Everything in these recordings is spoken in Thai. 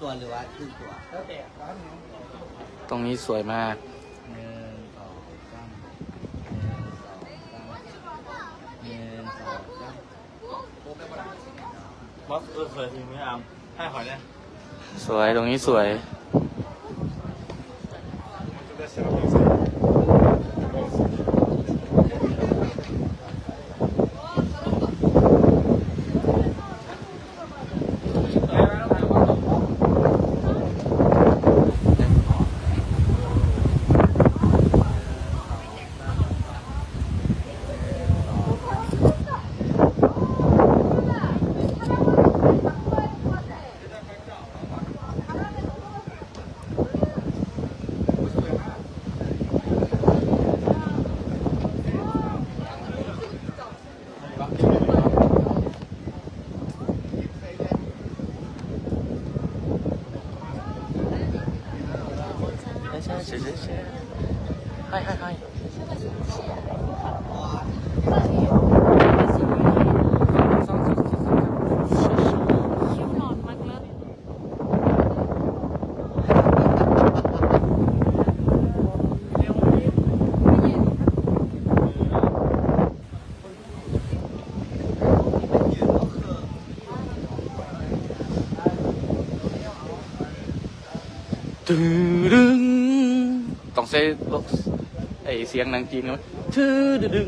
ตัวหรือว่าครึ่งตัวแล้วแต่ร้านนี้ตรงนี้สวยมาก หนึ่งสองสามหนึ่งสองสามหนึ่งสองสามบอสเออสวยจริงไหมอามให้หอยเนี่ยสวยตรงนี้สวย ใช่ใช่ใช่ใช่ให้ให้ให้ คิ้วหลอนมากเลย ตึงดึงต้องเซไอเสียงนางจีนมั้ยตึงดึง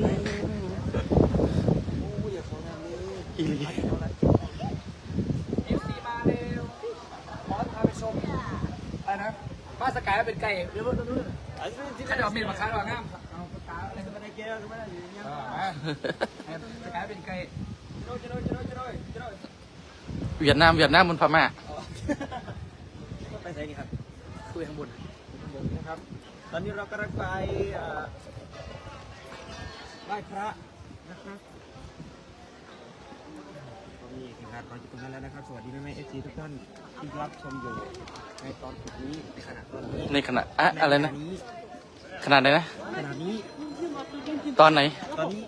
อีลีบ้านสกายเป็นไก่เดี๋ยวดูดูที่จะเอาเมีมาขายหรองามเอาปาอะไรก็ไม่ได้เกี่ยวก็ไม่ได้ยู่อย่างสกายเป็นไก่โน้ยโน้ยโน้ยโน้ยโน้ยเวียดนามเวียดนามบนพม่าไปไหนนี่ครับ คุยข้างบนข้างบนนะครับ ตอนนี้เรากำลังไปเอ่อไหว้พระนะครับตอนนี้ทีมงานเราอยู่ตรงนั้นแล้วนะครับ สวัสดีแม่แม่เอฟซีทุกท่านที่รับชมอยู่ในตอนนี้ในขณะตอนนี้ในขณะอะอะไรนะ ขนาดไหนนะ ขณะนี้ ตอนไหน ตอนนี้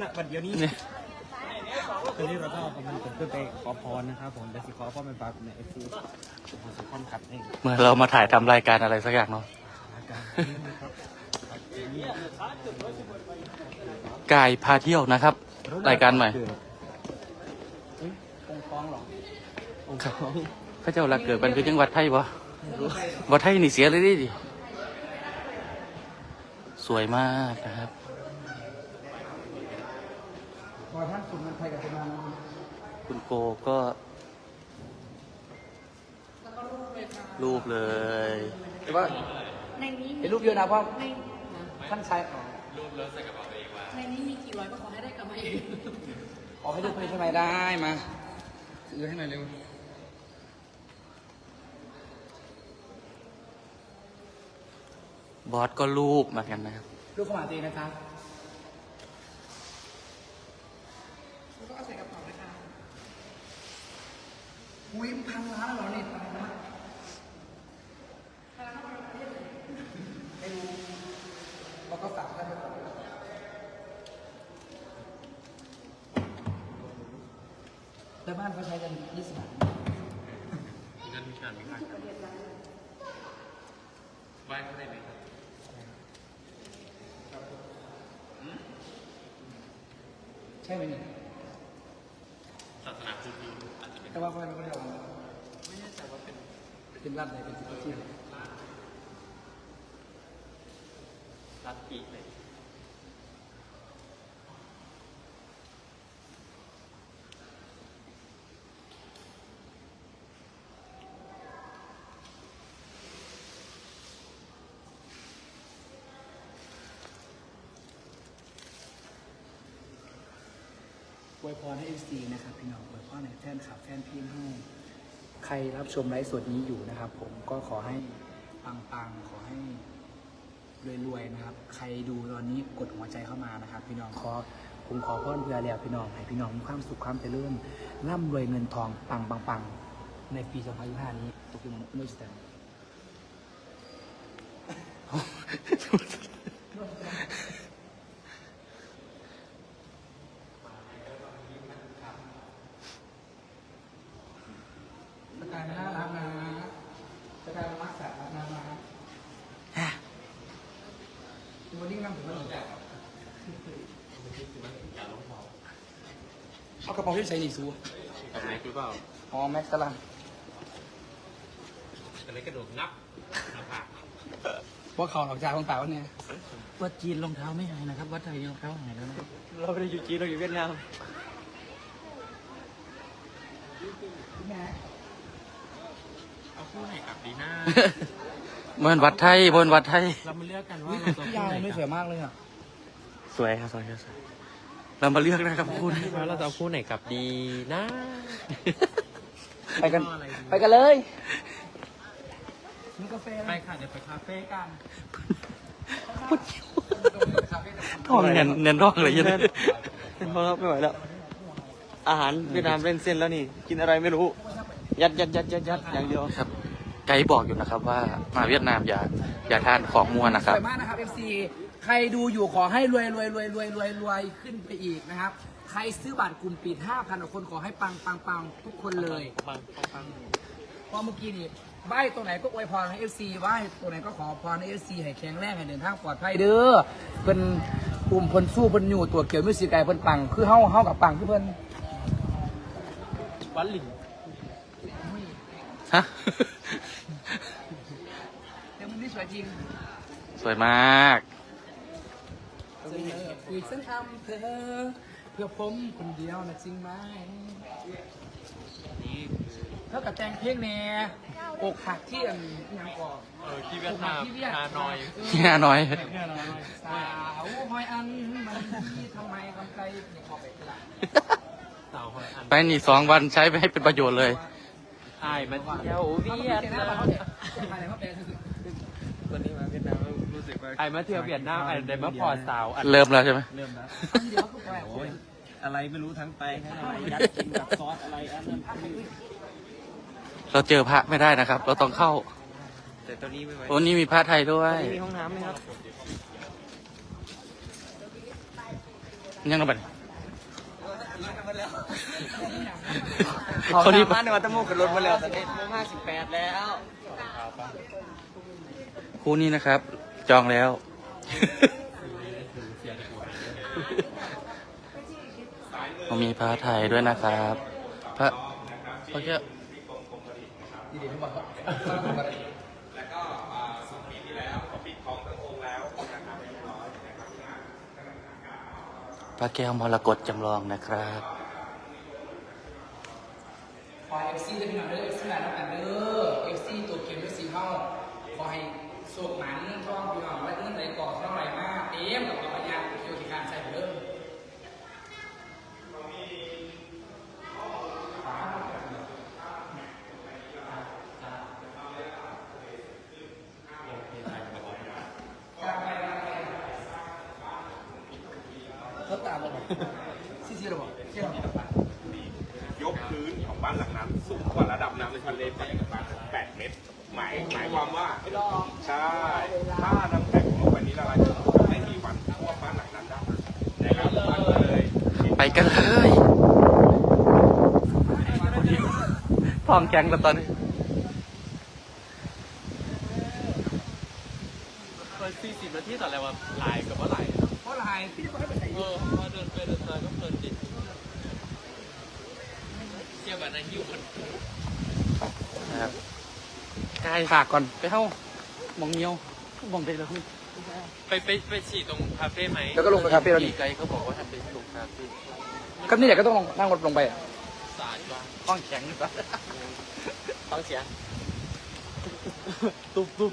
ณวันเดียวนี้ เนี่ยตอนนี้เราก็กำลังจะขึ้นไปขอพรนะครับผมแต่สิขอพ่อเป็นฟ้าในเอฟซีขอสุขภาพขัดเองเมื่อเรามาถ่ายทำรายการอะไรสักอย่างเนาะอาการนี้นะครับนี่กายพาเที่ยวนะครับ รายการใหม่องค์ฟ้องหรอองค์ครับฟ้องพระเจ้าหลักเกิดเป็นคือจังหวัดไทยบ่วัดไทยนี่เสียเลยดิดิสวยมากนะครับ พอท่านสุนมันไทยกับเป็นมาคุณโกก็รูปเลย แต่ว่าในนี้เห็นรูปเยอะนะเพราะในท่านชายขอในนี้มีกี่ร้อยก็ขอให้ได้กลับมาเองขอให้รูปให้ใช่ไหมได้มาซื้อให้หน่อยเร็วบอสก็รูปเหมือนกันนะครับรูปเข้ามาตีนะครับ แล้วก็เอาใส่กระเป๋านะคะ อุ้ยพันล้านเหรอเนี่ยอะไรนะไม่รู้เราก็ฝากท่านไปก่อนแล้วบ้านเขาใช้กันยี่สิบบาทใช่ไหมเนี่ยศาสนาพุทธ แต่ว่าไม่ได้เรียกว่าไม่แน่ใจว่าเป็นเป็นรัฐไหนเป็นสิทธิอะไรรัฐปีไหน อวยพรให้เอฟซีนะครับพี่น้องอวยพรให้แฟนคลับแฟนเพลงให้ใครรับชมไลฟ์สดนี้อยู่นะครับ ผมก็ขอให้ปังๆขอให้รวยๆนะครับ ใครดูตอนนี้กดหัวใจเข้ามานะครับ พี่น้องขอผมขอพรเพื่อแล้วพี่น้องให้พี่น้องมีความสุขความเจริญร่ำรวยเงินทองปังปังๆในปี2025นี้ตกลงไม่ใช่สกายน่ารักนะ งามถึงมัน เอากระเป๋าที่ใส่หนีซูแบบไหนหรือเปล่าอ๋อแม็กซ์กำลังอะไรกระโดดงับหน้าผากพวกเขาหลอกจ่ายคนเปล่าวะเนี่ยวัดจีนรองเท้าไม่หายนะครับ วัดไทยรองเท้าหายแล้วนะเราไม่ได้อยู่จีนเราอยู่เวียดนามเอาคู่ไหนกลับดีหน้า เมือนวัดไทยบนวัดไทย เรามาเลือกกันว่าเราจะพี่ยาวไม่สวยมากเลยอะสวยครับสวยครับสวยเรามาเลือกนะครับคุณว่าเราจะเอาคู่ไหนกลับดีนะ ไปกัน ไปกันเลยมีกาแฟไปค่ะเดี๋ยวไปคาเฟ่กันท้องเนียนเนียนท้องเลยยันเป็นเพราะไม่ไหวแล้ว อาหารเวียดนามเล่นเส้นแล้วนี่ กินอะไรไม่รู้ ยัดยัดยัดยัดยัดอย่างเดียวครับ ไกด์บอกอยู่นะครับว่ามาเวียดนามอย่าอย่าทานของมัวนะคสรับ วยมากนะครับ FC ใครดูอยู่ขอให้รวยรวยรวยรวยรวยรวยขึ้นไปอีกนะครับ ใครซื้อบัตรกลุ่มปิด 5,000คนขอให้ปังปังปังทุกคนเลยปังปังปังเพราะเมื่อกี้นี่ไหว้ตรงไหนก็อวยพรให้ FC ไหว้ตรงไหนก็ขอพรให้ FC ให้แข็งแรงให้เดินทางปลอดภัยเด้อเพิ่นปุ่มเพิ่นสู้เพิ่นอยู่ตัวเกี่ยวมิวสิกไก่เพิ่นปัง คือเฮาเฮากับปังคือเพิ่น วันหลิง ฮะ เดี๋ยวมันนี่สวยจริงสวยมาก คุยเส้นอำเภอเพื่อผมคนเดียวนะจริงไหมนี่แล้วกับแต่งเพลงแน่อกหักที่อันยังก่อนเออที่เวียดนามฮานอยเฮียน้อย สาวหอยอันมันดีทำไมกำไกเนี่ยขอไปทีหลังสาวหอยอันไปนี่สองวันใช้ไปให้เป็นประโยชน์เลย อายมันเที่ยวเวียดนามวันนี้มาเวียดนามรู้สึกว่าไอ้มาเที่ยวเวียดนามไอ้ได้มาพอสาวอันเริ่มแล้วใช่ไหมเริ่มแล้วเดี๋ยวก็ไปโอ้ยอะไรไม่รู้ทั้งไปทั้งอะไรยัดกินกับซอสอะไรอันนั้นเราเจอพระไม่ได้นะครับ เราต้องเข้า แต่ตัวนี้ไม่ไหวโอ้นี่มีพระไทยด้วยมีห้องน้ำไหมครับยังไงบ้าง เขาดีมากในวัดตะมูกับรถมาแล้วตอนนี้โมงห้าสิบแปดแล้วคู่นี้นะครับ จองแล้วเขามีพระไทยด้วยนะครับ พระพระเจ้า ระแก้วมรกตจำลองนะครับ ขอเอฟซีจะพี่น้องเด้อเอฟซีหลายน้ำกันเด้อเอฟซีตัวเกมด้วยซีเฮาขอให้โศกหมันท่องพี่น้องไว้เงินไหลก่อเท่าไหร่มากเต็มกับปัญญาเกี่ยวกับการใส่เด้อ เขาตามเราบอก ซีซีเราบอกเชื่อเราบอกยกพื้นของบ้านหลังนั้น สูงกว่าระดับน้ำในทะเลไปประมาณ8เมตร หมายหมายความว่าใช่ถ้าน้ำแข็งลงไปนี้ละลายจะไม่มีวันท่วมบ้านหลังนั้นได้นะครับบ้านก็เลยไปกันเลยทองแข็งแล้วตอนนี้เปิดสี่สิบนาทีต่ออะไรวะหลายกับว่าหลายเพราะลายพี่ก็ให้ไปใส่เออพอเดินไปเดินมาก็เพลินดิเที่ยวแบบนั้นหิวคนนะครับกายฝากก่อนไปเข้าหมองเงียวมองไปแล้วไปไปไปฉี่ตรงคาเฟ่ไหมแล้วก็ลงไปคาเฟ่เราดิไกด์เขาบอกว่าทำเป็นลงคาเฟ่ก็นี่แหละก็ต้องลงนั่งรถลงไปอะสายบ้างห้องแข็งหรือเปล่า ต้องเสีย ตุ๊บตุ๊บ